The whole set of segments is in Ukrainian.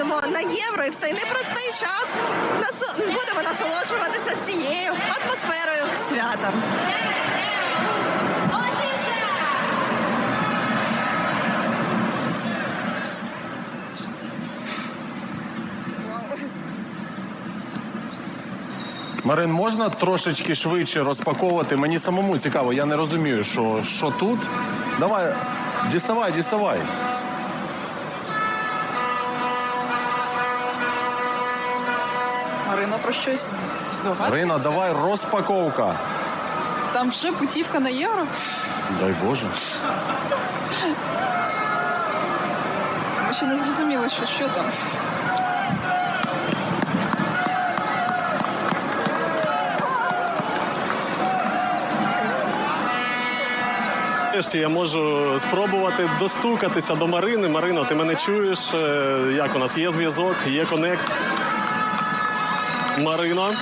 будемо на євро і в цей непростий час нас будемо насолоджуватися цією атмосферою святом. Марин, можна трошечки швидше розпаковувати? Мені самому цікаво, я не розумію, що, що тут. Давай, діставай, діставай. Марина про щось здогадується? Марина, давай розпаковка. Там вже путівка на євро? Дай Боже. Ми ще не зрозуміли, що, що там. Нарешті я можу спробувати достукатися до Марини. Марино, ти мене чуєш? Е, Як у нас є зв'язок, є конект. Марина.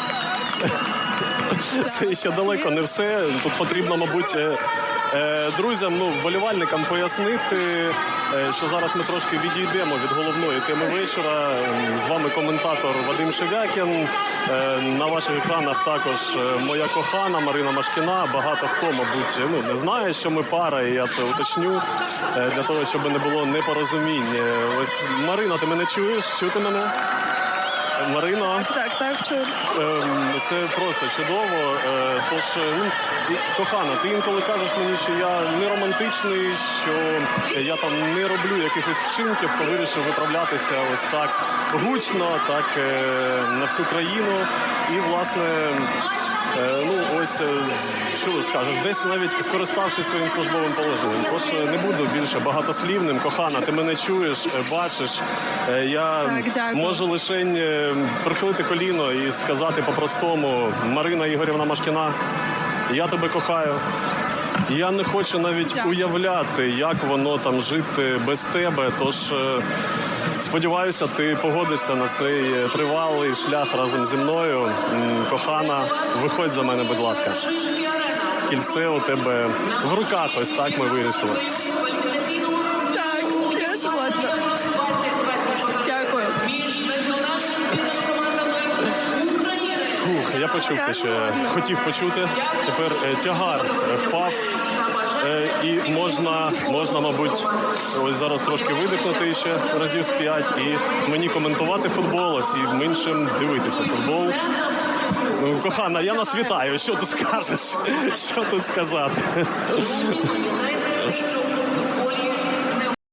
Це ще далеко не все. Тут потрібно, мабуть, е, е, друзям, ну, вболівальникам пояснити, е, що зараз ми трошки відійдемо від головної теми вечора. З вами коментатор Вадим Шевякін. На ваших екранах також моя кохана Марина Машкіна. Багато хто, мабуть, ну, не знає, що ми пара, і я це уточню для того, щоб не було непорозумінь. Ось Марина, ти мене чуєш? Чути мене? Марина. Так, так, чую. Ем, Це просто чудово. Е, Тож, ну, кохана, ти інколи кажеш мені, що я не романтичний, що я там не роблю якихось вчинків, то вирішив виправлятися ось так гучно, так е, на всю країну. І, власне, ну ось що скажеш, десь навіть скориставшись своїм службовим положенням. Тож е, не буду більше багатослівним. Кохана, ти мене чуєш, е, бачиш. Е, Я Так, можу лише прихилити коліно і сказати по-простому: Марина Ігорівна Машкіна, я тебе кохаю. Я не хочу навіть Дякую. уявляти, як воно там жити без тебе. Тож сподіваюся, ти погодишся на цей тривалий шлях разом зі мною. Кохана, виходь за мене, будь ласка. Кільце у тебе в руках. Ось так ми вирішили. Так, я згодна. Дякую. Фух, я почув те, що я хотів почути. Тепер е, тягар е, впав. Е, і можна, можна, мабуть, ось зараз трошки видихнути ще разів з п'ять і мені коментувати футбол, а всім іншим дивитися футбол. Ну, Кохана, я нас вітаю. Що тут скажеш? Що тут сказати?